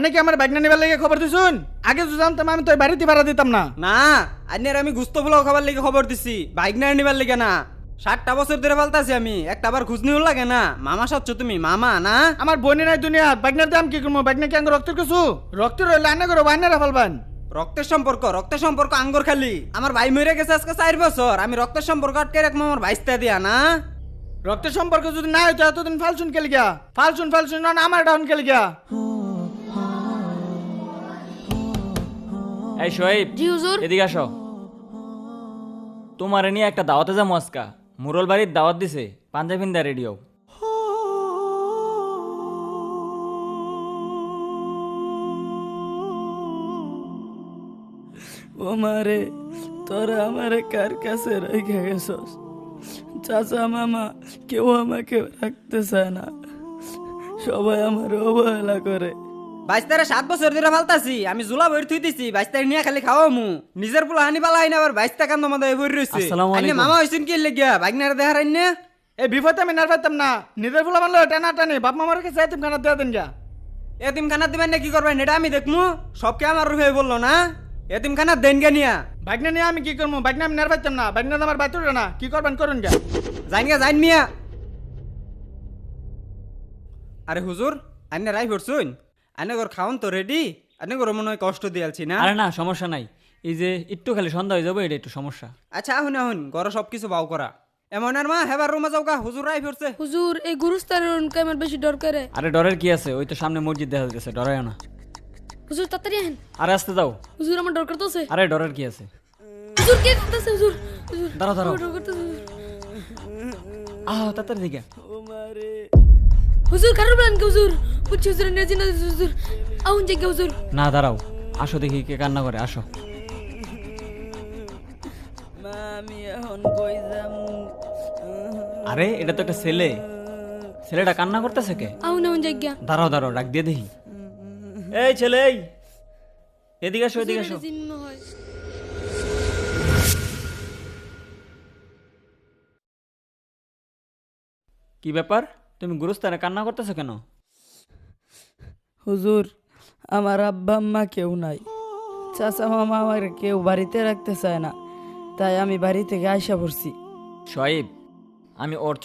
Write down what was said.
আনে কি আমার বাইক না নিবার লেগে খবর দিছুন? আগে তো জানতাম আমি তো বাড়িতে ভাড়া দিতাম না। না আন্যের আমি গুস্ত পোলাও খাবার লেগে খবর দিছি বাইক না নিবার লেগে না। ষাটটা বছর ধরে ফালতাছি আমি একটা আবার খুঁজ নিও লাগে না। মামা সাচ্ছ তুমি মামা না? আমার বোনে নাই দুনিয়া বাইকনার দাম কি করব? বাইক না কি আঙ্গুর রক্তের কিছু রক্তের রইলে আনে করো বাইনারা ফেলবান। রক্তের সম্পর্ক রক্তের সম্পর্ক আঙ্গুর খালি। আমার ভাই মরে গেছে আজকে চার বছর আমি রক্তের সম্পর্ক আটকে রাখব আমার ভাইস্তা দিয়া না? রক্তের সম্পর্ক যদি না হইতো এতদিন ফালছুন কেলে গিয়া ফালছুন ফালছুন না আমার ডাউন কেলে গিয়া এই শোয়েব জি হুজুর। এদিকে আসো। তোমার নিয়ে একটা দাওয়াতে যা মস্কা মুরল বাড়ির দাওয়াত দিছে পাঞ্জাবিন্দা রেডিও। ও মারে তোরা আমারে কার কাছে রেখে গেছস? চাচা মামা কেউ আমাকে রাখতে চায় না। সবাই আমার অবহেলা করে। বাইস্তারে সাত বছর ধরে ফালতাছি আমি জুলা বই থুই দিছি বাইস্তারে নিয়ে খালি খাওয়া মু নিজের পোলা হানি পালা আইনা আবার বাইস্তা কান্দ মধ্যে বই রয়েছে আসসালামু আলাইকুম। মামা হইছেন কি লেগিয়া বাইক না দেখার আইনে এই বিপদে আমি নার পাইতাম না নিজের ফুলা মানলো টানা টানি বাপ মামার কাছে এতিম খানা দেওয়া দেন গিয়া। এতিম খানা দিবেন না কি করবেন? এটা আমি দেখমু সবকে আমার রুফে বলল না? এতিম খানা দেন গে নিয়া। বাইক না নিয়ে আমি কি করব বাইক না আমি নার পাইতাম না বাইক না আমার বাইতুর না কি করবেন করুন গিয়া। জাইন গে জাইন মিয়া। আরে হুজুর আইনে রাই ভরছুন আইনে ঘর খাওন তো রেডি আইনে ঘর মনে হয় কষ্ট দিয়ালছি না? আরে না সমস্যা নাই। এই যে একটু খালি সন্ধ্যা হয়ে যাবে এটা একটু সমস্যা। আচ্ছা আহুন আহুন ঘর সব কিছু বাউ করা। এমন আর মা হেবার রুমে যাও গা হুজুর রাই ভরছে হুজুর এই গুরুস্তারের উনকে আমার বেশি ডর করে? আরে ডরের কি আছে? ওই তো সামনে মসজিদ দেখা যাচ্ছে ডরায় না। হুজুর তাড়াতাড়ি আহেন। আরে আসতে দাও। হুজুর আমার ডর করতেছে। আরে ডরের কি আছে? হুজুর কে করতেছে হুজুর? হুজুর দাঁড়াও, দাঁড়াও। ডর করতেছে। আহ তাড়াতাড়ি দিকে। মারে হুজুর কারও বলেন কি হুজুর? বুঝছি হুজুর নেজি না হুজুর আউন জেগে হুজুর না দাঁড়াও। আসো দেখি কে কান্না করে আসো। মা আমি এখন কই যামু? আরে এটা তো একটা ছেলে। ছেলেটা কান্না করতেছে কে? আউন আউন জেগে দাঁড়াও দাঁড়াও ডাক দিয়ে দেখি। এই ছেলে এই। এদিকে আসো এদিকে আসো। হয়। কি ব্যাপার? তুমি গুরুস্থানে কান্না করতেছো কেন? হুজুর, আমার আব্বা আম্মা কেউ নাই। চাচা মামা আমার কেউ বাড়িতে রাখতে চায় না, তাই আমি বাড়ি থেকে আইসা পড়ছি। শয়েব আমি ওর